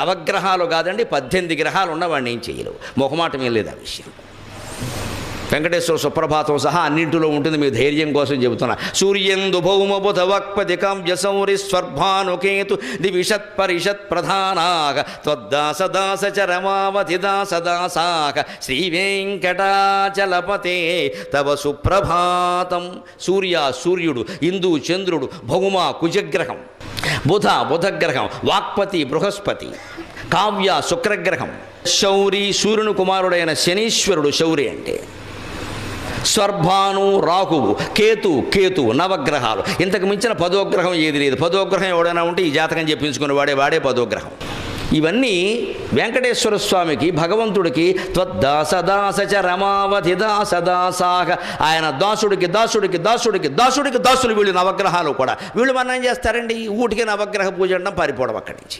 అవగ్రహాలు కాదండి పద్దెనిమిది గ్రహాలు ఉన్నవాడిని ఏం చేయలేవు. మొహమాటం ఏం లేదు ఆ విషయం. వెంకటేశ్వర సుప్రభాతం సహా అన్నింటిలో ఉంటుంది మీ ధైర్యం కోసం చెబుతున్నా. సూర్యందు భౌమ బుధ వక్పతి స్వర్భానుకేతు దివిషత్ పరిషత్ ప్రధానాగ త్వద్దాస దాస చరమావతి దాస దాసాక శ్రీ వెంకటాచలపతే తవ సుప్రభాతం. సూర్య సూర్యుడు ఇందు చంద్రుడు భౌమ కుజగ్రహం. బుధ బుధగ్రహం వాక్పతి బృహస్పతి కావ్య శుక్రగ్రహం. శౌరి సూర్యుని కుమారుడైన శనీశ్వరుడు శౌరి అంటే. స్వర్భాను రాహువు కేతు కేతు నవగ్రహాలు. ఇంతకు మించిన పదోగ్రహం ఏది లేదు. పదోగ్రహం ఎవడైనా ఉంటే ఈ జాతకం చెప్పించుకుని వాడే వాడే పదోగ్రహం. ఇవన్నీ వెంకటేశ్వర స్వామికి భగవంతుడికి త్వద్దాసదాస చ రమావధి దాసదాసాహ ఆయన దాసుడికి దాసుడికి దాసుడికి దాసుడికి దాసులు వీళ్ళు నవగ్రహాలు కూడా. వీళ్ళు మనం ఏం చేస్తారండి? ఊటికి నవగ్రహ పూజ అంటాం పారిపోవడం అక్కడి నుంచి.